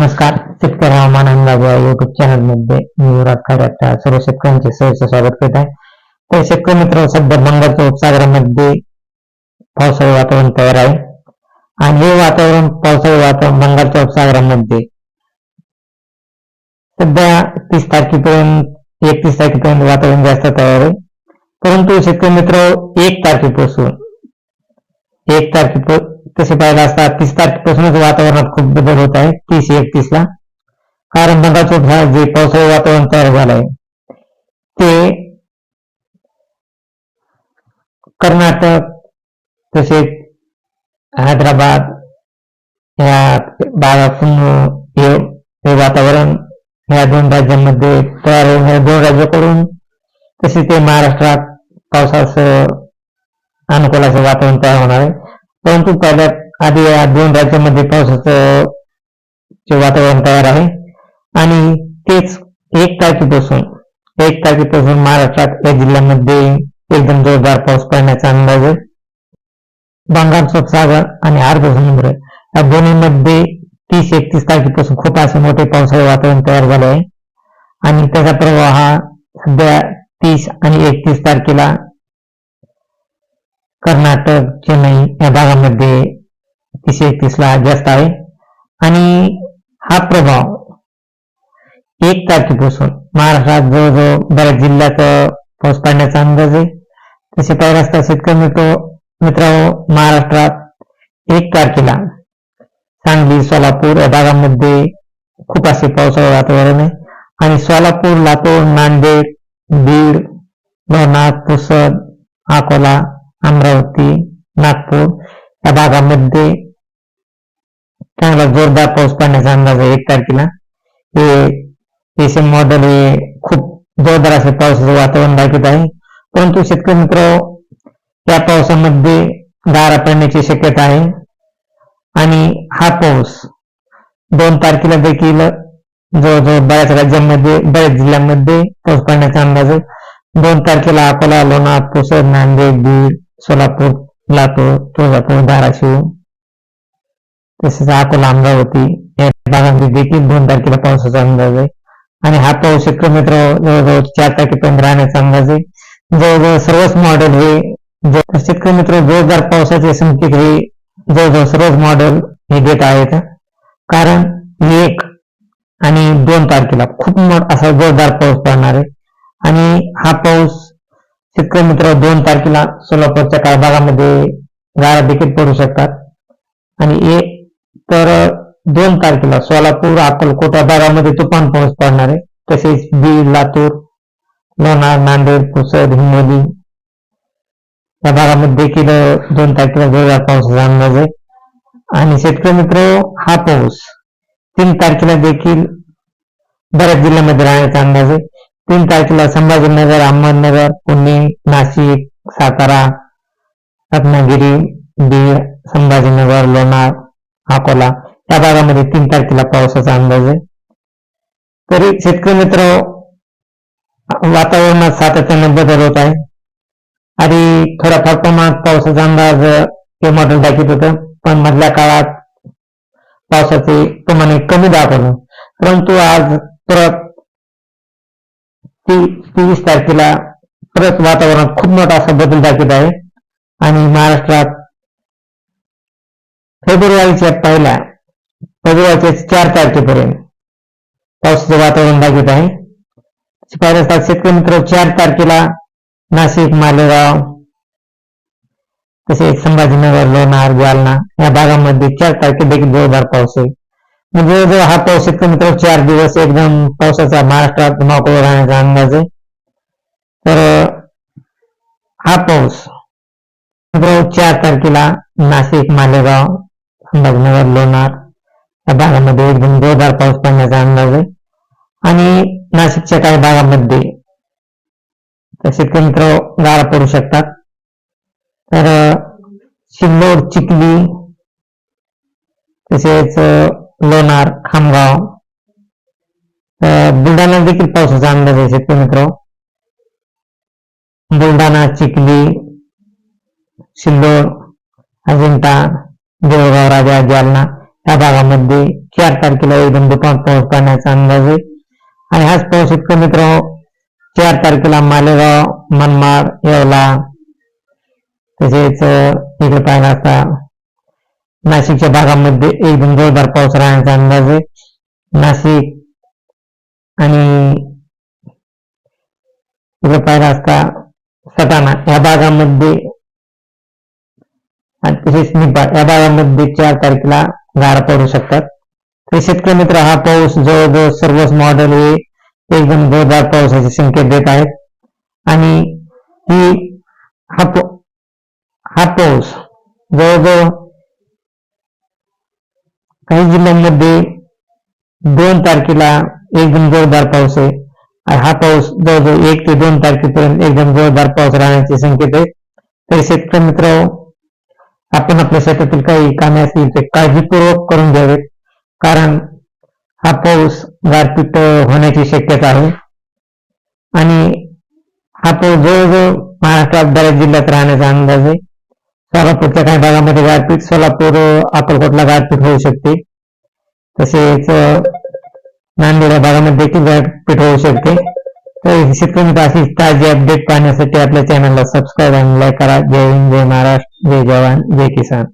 नमस्कार. शेतकरी हवामान अंदाज या युट्यूब चॅनलमध्ये मी युवराज खऱ्याच्या सर्व शेतकऱ्यांचे सहज स्वागत करत आहे. तर शेतकरी मित्र सध्या बंगालच्या उपसागरामध्ये पावसाळी वातावरण तयार आहे. आणि हे वातावरण पावसाळी वातावरण बंगालच्या उपसागरामध्ये सध्या तीस तारखेपर्यंत एकतीस तारखेपर्यंत वातावरण जास्त तयार आहे. परंतु शेतकरी मित्र एक तारखेपासून एक तारखे तसे पाहिलं असता तीस तारखेपासूनच वातावरणात खूप बदल होत आहे तीस एकतीस ला कारण बंगालच्या जे पावसाळी वातावरण तयार झालं आहे ते कर्नाटक तसेच हैदराबाद या भागातून हे हे वातावरण ह्या दोन राज्यांमध्ये तयार होऊन या दोन राज्याकडून तसे ते महाराष्ट्रात पावसाचं अनुकूलाचं वातावरण तयार होणार आहे. परंतु पहिल्या आधी या दोन राज्यांमध्ये पावसाचं वातावरण तयार आहे. आणि तेच एक तारखेपासून एक तारखेपासून महाराष्ट्रात या जिल्ह्यामध्ये एकदम जोरदार पाऊस पडण्याचा अंदाज आहे. बंगाल सागर आणि अर्ध समुद्र या दोन्हीमध्ये तीस एकतीस तारखेपासून खूप असे मोठे पावसाळी वातावरण तयार झाले आहे. आणि त्याचा प्रभाव हा सध्या तीस आणि एकतीस तारखेला कर्नाटक चेन्नई या भागामध्ये तीस एकतीसला जास्त आहे. आणि हा प्रभाव एक तारखेपासून महाराष्ट्रात जवळजवळ बऱ्याच जिल्ह्यात पाऊस पडण्याचा अंदाज आहे. तसे पाहिलं असता शेतकरी मित्र मित्रांनो महाराष्ट्रात एक तारखेला सांगली सोलापूर या भागामध्ये खूप असे पावसाळी वातावरण आहे. आणि सोलापूर लातूर नांदेड बीड लोणार पुसद अकोला अमरावती नागपूर या भागामध्ये चांगला जोरदार पाऊस पडण्याचा अंदाज आहे एक तारखेला. हे एशियन मॉडेल हे खूप जोरदार असे पावसाचं वातावरण दाखवत आहे. परंतु शेतकरी मित्र या पावसामध्ये गारा पडण्याची शक्यता आहे. आणि हा पाऊस दोन तारखेला देखील जवळजवळ बऱ्याच राज्यांमध्ये बऱ्याच जिल्ह्यांमध्ये पाऊस पडण्याचा अंदाज आहे. दोन तारखेला अकोला लोणार पुसद नांदेड बीड सोलापूर लातूर तुळजापूर धाराशिव. तसेच अकोला अमरावती या भागांमध्ये देखील दोन तारखेला पावसाचा अंदाज आहे. आणि हा पाऊस शेतकरी मित्र जवळजवळ चार तारखेपर्यंत राहण्याचा अंदाज आहे. जवळजवळ सर्वच मॉडेल हे शेतकरी मित्र जोरदार पावसाचे संकेत हे जवळजवळ सर्वच मॉडेल हे देत आहेत. कारण एक आणि दोन तारखेला खूप मोठा असा जोरदार पाऊस पडणार आहे. आणि हा पाऊस शेतकरी मित्र दोन तारखेला सोलापूरच्या काही भागामध्ये गारा देखील पडू शकतात. आणि एक तर दोन तारखेला सोलापूर अक्कलकोट या भागामध्ये तुफान पाऊस पडणार आहे. तसेच बीड लातूर लोणार नांदेड पुसद हिंगोली या भागामध्ये देखील दोन तारखेला जोरदार पावसाचा अंदाज आहे. आणि शेतकरी मित्र हा पाऊस तीन तारखेला देखील बऱ्याच जिल्ह्यामध्ये राहण्याचा अंदाज आहे. तीन तारखेला संभाजीनगर अहमदनगर पुणे नाशिक सातारा रत्नागिरी बीड संभाजीनगर लोणार अकोला. या भागामध्ये तीन तारखेला पावसाचा अंदाज आहे. तरी शेतकरी मित्र वातावरणात सातत्याने बदल होत आहे. आणि थोड्याफार प्रमाणात पावसाचा अंदाज हे मॉडेल दाखवत होतं. पण मधल्या काळात पावसाचे प्रमाणे कमी दाखवलं परंतु आज परत ती तेवीस तारखेला परत वातावरणात खूप मोठा असा बदल दाखवत आहे. आणि महाराष्ट्रात फेब्रुवारीच्या पहिल्या फेब्रुवारीच्या चार तारखेपर्यंत पावसाचं वातावरण दाखवत आहे. पाहिलं सात शेतकरी मित्र चार तारखेला नाशिक मालेगाव तसेच संभाजीनगर लोणार जालना या भागामध्ये चार तारखे देखील जोरदार पाऊस आहे. म्हणजे जवळजवळ हा पाऊस शेतकरी मित्र चार दिवस एकदम पावसाचा महाराष्ट्रात मोकळा राहण्याचा अंदाज आहे. तर हा पाऊस चार तारखेला नाशिक मालेगाव संभाजीनगर लोणार या भागामध्ये एकदम जोरदार पाऊस पडण्याचा अंदाज आहे. आणि नाशिकच्या काही भागामध्ये शेतकरी मित्र गारा पडू शकतात. तर सिल्लोड चिखली तसेच लोणार खामगाव. बुलढाणा देखील पावसाचा अंदाज आहे शेतकरी मित्र. बुलढाणा चिखली सिल्लोड अजिंठा देवगाव राजा जालना या भागामध्ये चार तारखेला एकदम दुपार पाऊस पडण्याचा अंदाज आहे. आणि हाच पाऊस शेतकरी मित्र चार तारखेला मालेगाव मनमाड येवला तसेच इकडे पाहिला असता नाशिकच्या भागामध्ये एकदम जोरदार पाऊस राहण्याचा अंदाज आहे. नाशिक आणि इकडे पाहिला असता सटाणा. या भागामध्ये आणि तसेच निपाळ या भागामध्ये चार तारखेला गारा पडू शकतात. तर शेतकरी मित्र हा पाऊस जवळजवळ सर्वच मॉडेल हे एकदम जोरदार पावसाचे संकेत देत आहेत. आणि ही हा हा पाऊस जवळजवळ काही जिल्ह्यांमध्ये दोन तारखेला एकदम जोरदार पाऊस आहे. आणि हा पाऊस जवळजवळ एक ते दोन तारखेपर्यंत एकदम जोरदार पाऊस राहण्याचे संकेत आहेत तर शेतकरी मित्र आपण आपल्या शेतातील काही कामे असतील ते काळजीपूर्वक करून घ्यावेत. कारण हा पाऊस गारपीट होण्याची शक्यता आहे. आणि हा पाऊस जवळजवळ महाराष्ट्रात बऱ्याच जिल्ह्यात राहण्याचा अंदाज आहे. सोलापूरच्या काही भागामध्ये गारपीट सोलापूर अक्कलकोटला गारपीट होऊ शकते. तसेच नांदेड या भागामध्ये देखील गारपीट होऊ शकते. तर शेतकरी अशी ताजी अपडेट पाहण्यासाठी आपल्या चॅनलला सबस्क्राईब आणि लाईक करा. जय हिंद जय महाराष्ट्र जय जवान जय किसान.